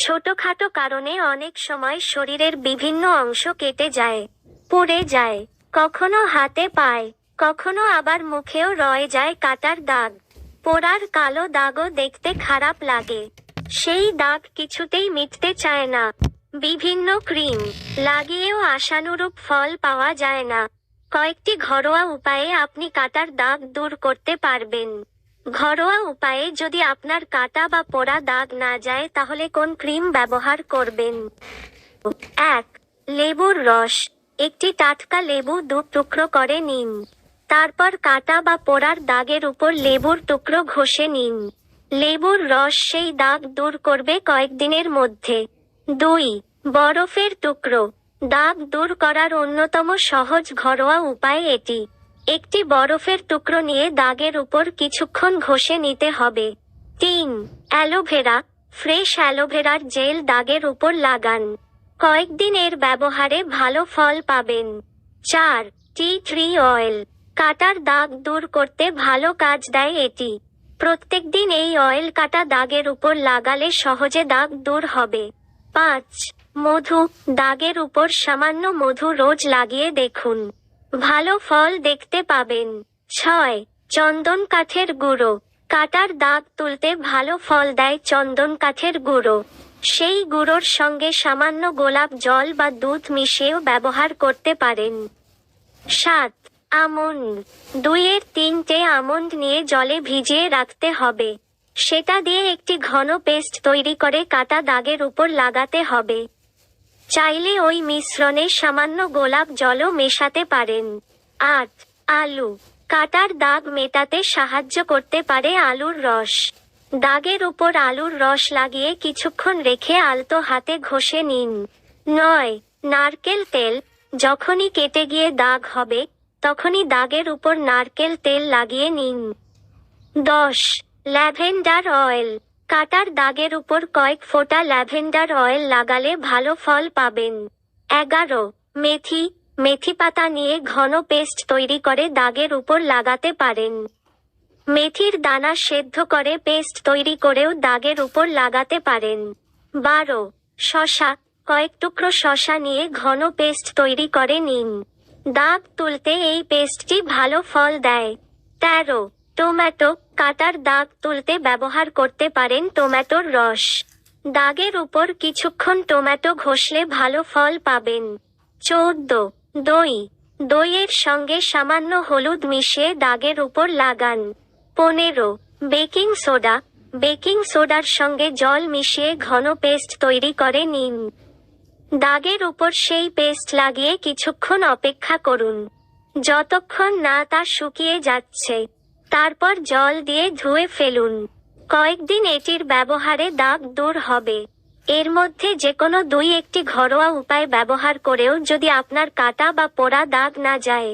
ছোটখাটো কারণে অনেক সময় শরীরের বিভিন্ন অংশ কেটে যায়, পুড়ে যায়, কখনো হাতে পায়, কখনো আবার মুখেও রয়ে যায় কাটার দাগ। পোড়ার কালো দাগও দেখতে খারাপ লাগে। সেই দাগ কিছুতেই মিটতে চায় না। বিভিন্ন ক্রিম লাগিয়েও আশানুরূপ ফল পাওয়া যায় না। কয়েকটি ঘরোয়া উপায়ে আপনি কাটার দাগ দূর করতে পারবেন। ঘরোয়া উপায়ে যদি আপনার কাটা বা পোড়া দাগ না যায়, তাহলে কোন ক্রিম ব্যবহার করবেন? এক, লেবুর রস। একটি টাটকা লেবু দু টুকরো করে নিন। তারপর কাটা বা পোড়ার দাগের উপর লেবুর টুকরো ঘষে নিন। লেবুর রস সেই দাগ দূর করবে কয়েকদিনের মধ্যে। দুই, বরফের টুকরো। দাগ দূর করার অন্যতম সহজ ঘরোয়া উপায় এটি। একটি বরফের টুকরো নিয়ে দাগের উপর কিছুক্ষণ ঘষে নিতে হবে। তিন, অ্যালোভেরা, ফ্রেশ অ্যালোভেরার জেল দাগের উপর লাগান। কয়েকদিন এর ব্যবহারে ভালো ফল পাবেন। চার, টি থ্রি অয়েল, কাটার দাগ দূর করতে ভালো কাজ দেয় এটি। প্রত্যেকদিন এই অয়েল কাটা দাগের উপর লাগালে সহজে দাগ দূর হবে। পাঁচ, মধু, দাগের উপর সামান্য মধু রোজ লাগিয়ে দেখুন। ভালো ফল দেখতে পাবেন। ছয়, চন্দন কাঠের গুঁড়ো। কাটার দাগ তুলতে ভালো ফল দেয় চন্দন কাঠের গুঁড়ো। সেই গুঁড়োর সঙ্গে সামান্য গোলাপ জল বা দুধ মিশিয়েও ব্যবহার করতে পারেন। সাত, আমন্ড। দুইয়ের তিনটে আমন্ড নিয়ে জলে ভিজিয়ে রাখতে হবে। সেটা দিয়ে একটি ঘন পেস্ট তৈরি করে কাটা দাগের উপর লাগাতে হবে। চাইলে ওই মিশ্রণে সামান্য গোলাপ জলও মেশাতে পারেন। আট, আলু। কাটার দাগ মেটাতে সাহায্য করতে পারে আলুর রস। দাগের উপর আলুর রস লাগিয়ে কিছুক্ষণ রেখে আলতো হাতে ঘষে নিন। নয়, নারকেল তেল। যখনই কেটে গিয়ে দাগ হবে, তখনই দাগের উপর নারকেল তেল লাগিয়ে নিন। দশ, ল্যাভেন্ডার অয়েল। কাটার দাগের উপর কয়েক ফোঁটা ল্যাভেন্ডার অয়েল লাগালে ভালো ফল পাবেন। এগারো, মেথি। মেথি পাতা নিয়ে ঘন পেস্ট তৈরি করে দাগের উপর লাগাতে পারেন। মেথির দানা সেদ্ধ করে পেস্ট তৈরি করেও দাগের উপর লাগাতে পারেন। বারো, শশা। কয়েক টুকরো শশা নিয়ে ঘন পেস্ট তৈরি করে নিন। দাগ তুলতে এই পেস্টটি ভালো ফল দেয়। তেরো টমেটো কাটার দাগ তুলতে ব্যবহার করতে পারেন টমেটোর রস। দাগের উপর কিছুক্ষণ টোম্যাটো ঘষলে ভালো ফল পাবেন। চৌদ্দ, দই। দইয়ের সঙ্গে সামান্য হলুদ মিশিয়ে দাগের উপর লাগান। পনেরো, বেকিং সোডা। বেকিং সোডার সঙ্গে জল মিশিয়ে ঘন পেস্ট তৈরি করে নিন। দাগের উপর সেই পেস্ট লাগিয়ে কিছুক্ষণ অপেক্ষা করুন। যতক্ষণ না তা শুকিয়ে যাচ্ছে। তারপর জল দিয়ে ধুয়ে ফেলুন। কয়েকদিন এটির ব্যবহারে দাগ দূর হবে। এর মধ্যে যে কোনো দুই একটি ঘরোয়া উপায় ব্যবহার করেও যদি আপনার কাটা বা পোড়া দাগ না যায়,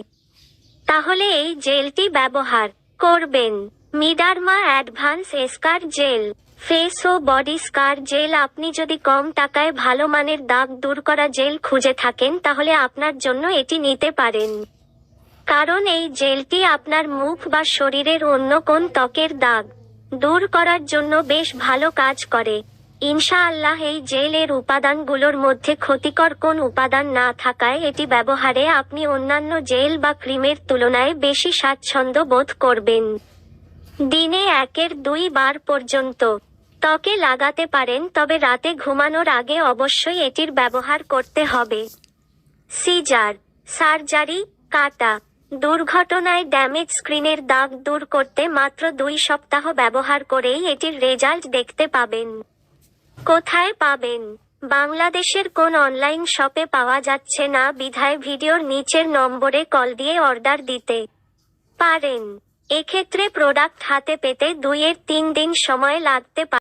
তাহলে এই জেলটি ব্যবহার করবেন। Mederma advance scar gel, face ও বডি স্কার জেল। আপনি যদি কম টাকায় ভালো মানের দাগ দূর করা জেল খুঁজে থাকেন, তাহলে আপনার জন্য এটি নিতে পারেন। কারণ এই জেলটি আপনার মুখ বা শরীরের অন্য কোন ত্বকের দাগ দূর করার জন্য বেশ ভালো কাজ করে। ইনশাআল্লাহ এই জেলের উপাদানগুলোর মধ্যে ক্ষতিকর কোন উপাদান না থাকায় এটি ব্যবহারে আপনি অন্যান্য জেল বা ক্রিমের তুলনায় বেশি স্বাচ্ছন্দ্য বোধ করবেন। দিনে একের দুই বার পর্যন্ত ত্বকে লাগাতে পারেন, তবে রাতে ঘুমানোর আগে অবশ্যই এটির ব্যবহার করতে হবে। সিজার, সার্জারি, কাটা দুর্ঘটনায় ড্যামেজ স্ক্রিনের দাগ দূর করতে মাত্র দুই সপ্তাহ ব্যবহার করেই এটির রেজাল্ট দেখতে পাবেন। কোথায় পাবেন? বাংলাদেশের কোন অনলাইন শপে পাওয়া যাচ্ছে না। বিধায় ভিডিওর নিচের নম্বরে কল দিয়ে অর্ডার দিতে পারেন। এক্ষেত্রে প্রোডাক্ট হাতে পেতে দুইয়ের তিন দিন সময় লাগতে পারে।